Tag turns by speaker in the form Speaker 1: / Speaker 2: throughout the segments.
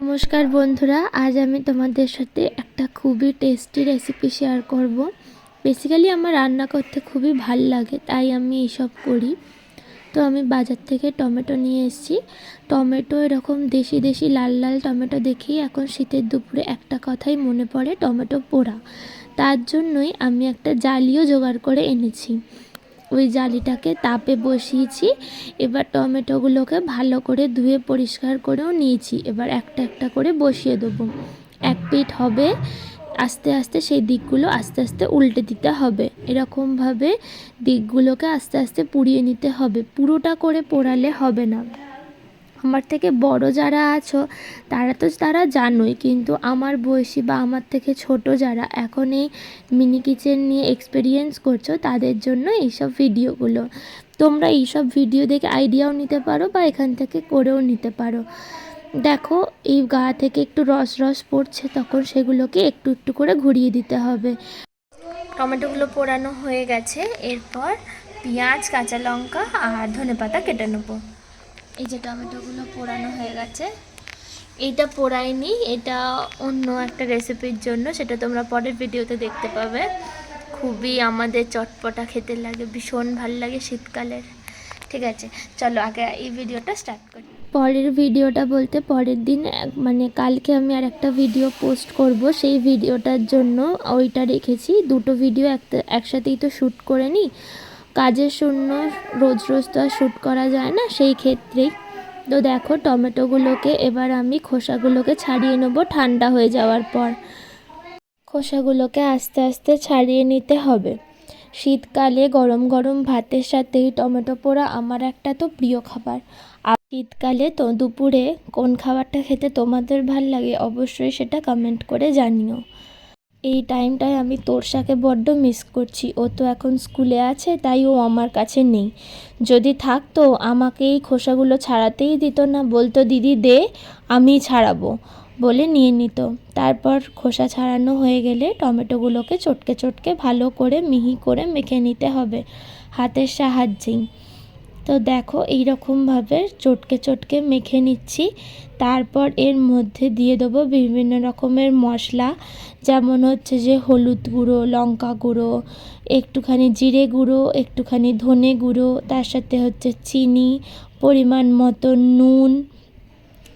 Speaker 1: নমস্কার বন্ধুরা, আজ আমি তোমাদের সাথে একটা খুবই টেস্টি রেসিপি শেয়ার করব। বেসিক্যালি আমার রান্না করতে খুবই ভালো লাগে, তাই আমি এইসব করি। তো আমি বাজার থেকে টমেটো নিয়ে এসেছি। টমেটো এরকম দেশি দেশি লাল লাল টমেটো দেখেই এখন শীতের দুপুরে একটা কথাই মনে পড়ে, টমেটো পোড়া। তার জন্যই আমি একটা জালিও জোগাড় করে এনেছি। ওই জালিটাকে তাপে বসিয়েছি। এবার টমেটোগুলোকে ভালো করে ধুয়ে পরিষ্কার করেও নিয়েছি। এবার একটা একটা করে বসিয়ে দেবো। এক পিঠ হবে, আস্তে আস্তে সেই দিকগুলো আস্তে আস্তে উল্টে দিতে হবে। এরকমভাবে দিকগুলোকে আস্তে আস্তে পুড়িয়ে নিতে হবে। পুরোটা করে পোড়ালে হবে না। আমার থেকে বড় যারা আছো, তারা তো তারা জানোই, কিন্তু আমার বয়সী বা আমার থেকে ছোট যারা এখন এই মিনি কিচেন নিয়ে এক্সপিরিয়েন্স করছ, তাদের জন্য এইসব ভিডিওগুলো তোমরা এইসব ভিডিও দেখে আইডিয়াও নিতে পারো বা এখান থেকে করেও নিতে পারো। দেখো, এই গা থেকে একটু রস রস পড়ছে, তখন সেগুলোকে একটু একটু করে ঘুরিয়ে দিতে হবে। টমেটোগুলো পোড়ানো হয়ে গেছে, এরপর পেঁয়াজ, কাঁচা লঙ্কা আর ধনে পাতা কেটে নেব। এই যে টমেটোগুলো পোড়ানো হয়ে গেছে। এইটা পোড়াইনি, এটা অন্য একটা রেসিপির জন্য, সেটা তোমরা পরের ভিডিওতে দেখতে পাবে। খুবই আমাদের চটপটা খেতে লাগে, ভীষণ ভালো লাগে শীতকালের। ঠিক আছে, চলো আগে এই ভিডিওটা স্টার্ট করি। পরের ভিডিওটা বলতে পরের দিন মানে কালকে আমি আর একটা ভিডিও পোস্ট করব। সেই ভিডিওটার জন্য ওইটা রেখেছি। দুটো ভিডিও একটা একসাথেই তো শ্যুট করে নিই কাজের শূন্য রোজ রোজ তো আর শ্যুট করা যায় না, সেই ক্ষেত্রেই। তো দেখো টমেটোগুলোকে এবার আমি খোসাগুলোকে ছাড়িয়ে নেব ঠান্ডা হয়ে যাওয়ার পর। খোসাগুলোকে আস্তে আস্তে ছাড়িয়ে নিতে হবে। শীতকালে গরম গরম ভাতের সাথে টমেটো পোড়া আমার একটা তো প্রিয় খাবার। আর শীতকালে তো দুপুরে কোন খাবারটা খেতে তোমাদের ভালো লাগে অবশ্যই সেটা কমেন্ট করে জানিও। এই টাইমটায় আমি তোরসাকে বড্ড মিস করছি। ও তো এখন স্কুলে আছে, তাই ও আমার কাছে নেই। যদি থাকতো, আমাকে এই খোসাগুলো ছাড়াতেই দিত না। বলতো, দিদি, দে, আমি ছাড়াবো। বলে নিয়ে নিত। তারপর খোসা ছাড়ানো হয়ে গেলে টমেটোগুলোকে চটকে চটকে ভালো করে মিহি করে মেখে নিতে হবে। হাতের সাহায্যেই। তো দেখো এই রকমভাবে চটকে চটকে মেখে নিচ্ছি। তারপর এর মধ্যে দিয়ে দেবো বিভিন্ন রকমের মশলা। যেমন হচ্ছে যে হলুদ গুঁড়ো, লঙ্কা গুঁড়ো, একটুখানি জিরে গুঁড়ো, একটুখানি ধনে গুঁড়ো, তার সাথে হচ্ছে চিনি, পরিমাণ মতো নুন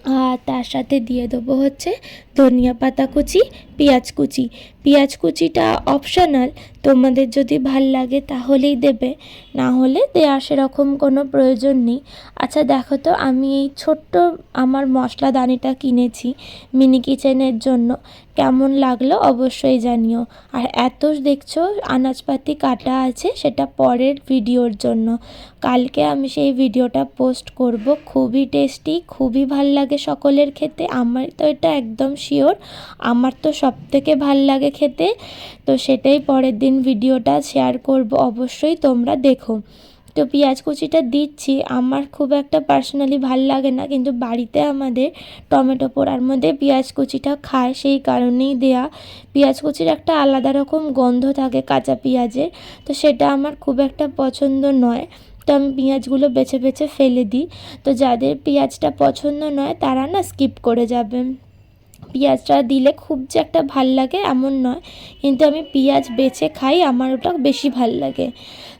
Speaker 1: আর তার সাথে দিয়ে দেবো হচ্ছে ধনিয়া পাতা কুচি, পেঁয়াজ কুচি। পেঁয়াজ কুচিটা অপশনাল তোমাদের যদি ভালো লাগে তাহলেই দেবে, না হলে দেওয়ার সেরকম কোনো প্রয়োজন নেই। আচ্ছা দেখো তো, আমি এই ছোট্ট আমার মশলাদানিটা কিনেছি মিনি কিচেনের জন্য। কেমন লাগল অবশ্যই জানিও। আর এত দেখছ আনাজপাতি কাটা আছে সেটা পরের ভিডিওর জন্য। কালকে আমি সেই ভিডিওটা পোস্ট করব। খুবই টেস্টি, খুবই ভালো লাগে সকলের খেতে। আমার তো এটা একদম শিওর। আমার তো সব থেকে ভালো লাগে খেতে। তো সেটাই পরের দিন ভিডিওটা শেয়ার করব। অবশ্যই তোমরা দেখো। তো পেঁয়াজ কুচিটা দিচ্ছি। আমার খুব একটা পার্সোনালি ভালো লাগে না, কিন্তু বাড়িতে আমাদের টমেটো পোড়ার মধ্যে পেঁয়াজ কুচিটা খায়, সেই কারণেই দেয়া। পেঁয়াজ কুচির একটা আলাদা রকম গন্ধ থাকে কাঁচা পেঁয়াজের, তো সেটা আমার খুব একটা পছন্দ নয়। তো আমি পেঁয়াজগুলো বেছে বেছে ফেলে দিই। তো যাদের পেঁয়াজটা পছন্দ নয়, তারা না স্কিপ করে যাবেন পেঁয়াজটা দিলে খুব যে একটা ভালো লাগে এমন নয়। কিন্তু আমি পেঁয়াজ বেছে খাই আমার ওটা বেশি ভালো লাগে।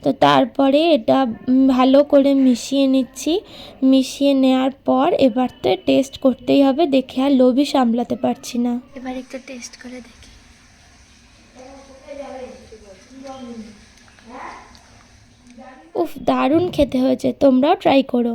Speaker 1: তো তারপরে এটা ভালো করে মিশিয়ে নিচ্ছি। মিশিয়ে নেওয়ার পর এবার তো টেস্ট করতেই হবে দেখে আর লোভই সামলাতে পারছি না। এবার একটু টেস্ট করে দেখি। উফ দারুণ খেতে হয়েছে তোমরাও ট্রাই করো।